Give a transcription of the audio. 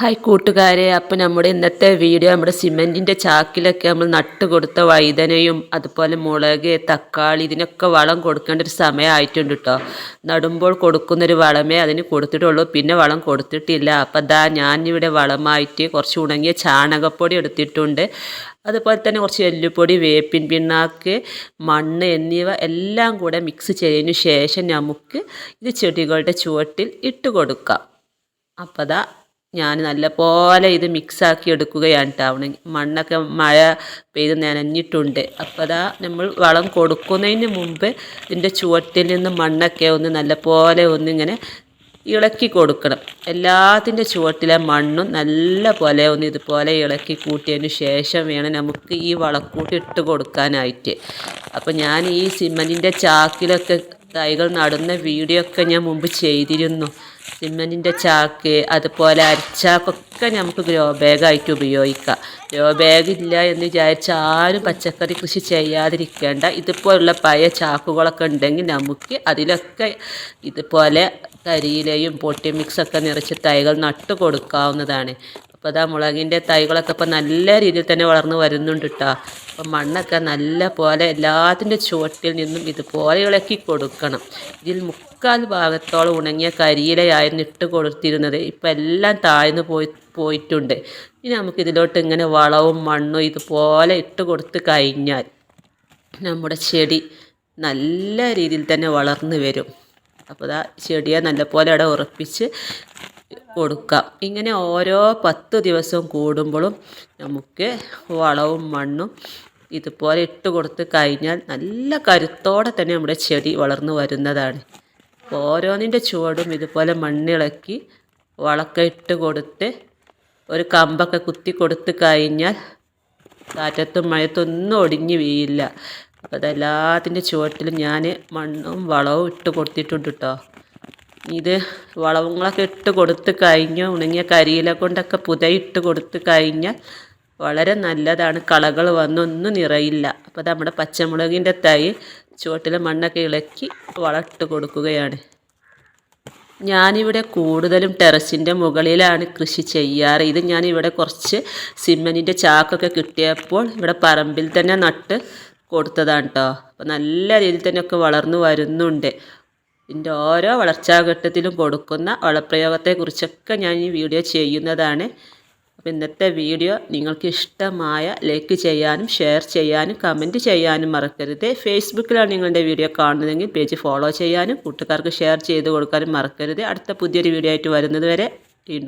Hi കൂട്ടുകാരെ അപ്പോൾ നമ്മുടെ ഇന്നത്തെ വീഡിയോ നമ്മുടെ സിമെന്റിന്റെ ചാക്കിലൊക്കെ നമ്മൾ നട്ട് കൊടുത്ത വഴുതനയും അതുപോലെ മുളക് തക്കാളി ഇതിനൊക്കെ വളം കൊടുക്കേണ്ട ഒരു സമയമായിട്ടുണ്ട് കേട്ടോ നടുമ്പോൾ കൊടുക്കുന്നൊരു വളമേ അതിന് കൊടുത്തിട്ടുള്ളൂ. പിന്നെ വളം കൊടുത്തിട്ടില്ല. അപ്പോൾ ദാ ഞാനിവിടെ വളമായിട്ട് കുറച്ച് ഉണങ്ങിയ ചാണകപ്പൊടി എടുത്തിട്ടുണ്ട്. അതുപോലെ തന്നെ കുറച്ച് എല്ലുപൊടി വേപ്പിൻ പിണ്ണാക്ക് മണ്ണ് എന്നിവ എല്ലാം കൂടെ മിക്സ് ചെയ്തതിന് ശേഷം നമുക്ക് ഇത് ചെടികളുടെ ചുവട്ടിൽ ഇട്ട് കൊടുക്കാം. അപ്പോൾ ദാ ഞാൻ നല്ലപോലെ ഇത് മിക്സാക്കി എടുക്കുകയാണ് കേട്ടോ മണ്ണൊക്കെ മഴ പെയ്ത് നനഞ്ഞിട്ടുണ്ട്. അപ്പോൾ അതാ നമ്മൾ വളം കൊടുക്കുന്നതിന് മുമ്പ് ഇതിന്റെ ചുവട്ടിൽ നിന്ന് മണ്ണൊക്കെ ഒന്ന് നല്ലപോലെ ഒന്നിങ്ങനെ ഇളക്കി കൊടുക്കണം. എല്ലാത്തിന്റെ ചുവട്ടിലെ മണ്ണും നല്ല പോലെ ഒന്ന് ഇതുപോലെ ഇളക്കി കൂട്ടിയതിന് ശേഷം വേണം നമുക്ക് ഈ വളക്കൂട്ട് ഇട്ട് കൊടുക്കാനായിട്ട്. അപ്പോൾ ഞാൻ ഈ സിമന്റിന്റെ ചാക്കിലൊക്കെ തൈകൾ നടുന്ന വീഡിയോ ഒക്കെ ഞാൻ മുമ്പ് ചെയ്തിരുന്നു. സിമെന്റിന്റെ ചാക്ക് അതുപോലെ അരിച്ചാക്കൊക്കെ നമുക്ക് ഗ്രോ ബാഗായിട്ട് ഉപയോഗിക്കാം. ഗ്രോ ബാഗ് ഇല്ല എന്ന് വിചാരിച്ച് ആരും പച്ചക്കറി കൃഷി ചെയ്യാതിരിക്കേണ്ട. ഇതുപോലുള്ള പഴയ ചാക്കുകളൊക്കെ ഉണ്ടെങ്കിൽ നമുക്ക് അതിലൊക്കെ ഇതുപോലെ കരിയിലെയും പൊട്ടി മിക്സൊക്കെ നിറച്ച് തൈകൾ നട്ടു കൊടുക്കാവുന്നതാണ് അപ്പോൾ അതാ മുളകിന്റെ തൈകളൊക്കെ ഇപ്പോൾ നല്ല രീതിയിൽ തന്നെ വളർന്ന് വരുന്നുണ്ട് കേട്ടോ അപ്പം മണ്ണൊക്കെ നല്ല പോലെ എല്ലാത്തിന്റെ ചുവട്ടിൽ നിന്നും ഇതുപോലെ ഇളക്കി കൊടുക്കണം. ഇതിൽ മുക്കാൽ ഭാഗത്തോളം ഉണങ്ങിയ കരിയിലയായിരുന്നു ഇട്ട് കൊടുത്തിരുന്നത്. ഇപ്പം എല്ലാം താഴ്ന്നു പോയി പോയിട്ടുണ്ട്. ഇനി നമുക്ക് ഇതിലോട്ട് ഇങ്ങനെ വളവും മണ്ണും ഇതുപോലെ ഇട്ട് കൊടുത്ത് കഴിഞ്ഞാൽ നമ്മുടെ ചെടി നല്ല രീതിയിൽ തന്നെ വളർന്നു വരും. അപ്പോൾ ആ ചെടിയെ നല്ലപോലെ അവിടെ ഉറപ്പിച്ച് കൊടുക്കാം. ഇങ്ങനെ ഓരോ പത്ത് ദിവസം കൂടുമ്പോഴും നമുക്ക് വളവും മണ്ണും ഇതുപോലെ ഇട്ട് കൊടുത്ത് കഴിഞ്ഞാൽ നല്ല കരുത്തോടെ തന്നെ നമ്മുടെ ചെടി വളർന്നു വരുന്നതാണ്. ഓരോന്നിന്റെ ചുവടും ഇതുപോലെ മണ്ണിളക്കി വളക്ക ഇട്ട് കൊടുത്ത് ഒരു കമ്പൊക്കെ കുത്തി കൊടുത്ത് കഴിഞ്ഞാൽ കാറ്റത്തും മഴത്തൊന്നും ഒടിഞ്ഞു വീയില്ല അപ്പോൾ അതെല്ലാത്തിന്റെ ചുവട്ടിലും ഞാൻ മണ്ണും വളവും ഇട്ട് കൊടുത്തിട്ടുണ്ട് കേട്ടോ. ഇത് വളങ്ങളൊക്കെ ഇട്ട് കൊടുത്ത് കഴിഞ്ഞ്. ഉണങ്ങിയ കരിയില കൊണ്ടൊക്കെ പുതയിട്ട് കൊടുത്ത് കഴിഞ്ഞാൽ വളരെ നല്ലതാണ്. കളകൾ വന്നൊന്നും നിറയില്ല. അപ്പോൾ നമ്മുടെ പച്ചമുളകിന്റെ തൈ ചുവട്ടിലെ മണ്ണൊക്കെ ഇളക്കി വളട്ട് കൊടുക്കുകയാണ്. ഞാനിവിടെ കൂടുതലും ടെറസിന്റെ മുകളിലാണ് കൃഷി ചെയ്യാറ്. ഇത് ഞാനിവിടെ കുറച്ച് സിമെന്റിന്റെ ചാക്കൊക്കെ കിട്ടിയപ്പോൾ ഇവിടെ പറമ്പിൽ തന്നെ നട്ട് കൊടുത്തതാണ് കേട്ടോ അപ്പോൾ നല്ല രീതിയിൽ തന്നെയൊക്കെ വളർന്നു വരുന്നുണ്ട്. ഇതിന്റെ ഓരോ വളർച്ചാഘട്ടത്തിലും കൊടുക്കുന്ന വളപ്രയോഗത്തെക്കുറിച്ചൊക്കെ ഞാൻ ഈ വീഡിയോ ചെയ്യുന്നതാണ്. അപ്പോൾ ഇന്നത്തെ വീഡിയോ നിങ്ങൾക്ക് ഇഷ്ടമായ ലൈക്ക് ചെയ്യാനും ഷെയർ ചെയ്യാനും കമന്റ് ചെയ്യാനും മറക്കരുത്. ഫേസ്ബുക്കിലാണ് നിങ്ങളുടെ വീഡിയോ കാണുന്നതെങ്കിൽ പേജ് ഫോളോ ചെയ്യാനും കൂട്ടുകാർക്ക് ഷെയർ ചെയ്ത് കൊടുക്കാനും മറക്കരുത്. അടുത്ത പുതിയൊരു വീഡിയോ ആയിട്ട് വരുന്നത് വരെ വീണ്ടും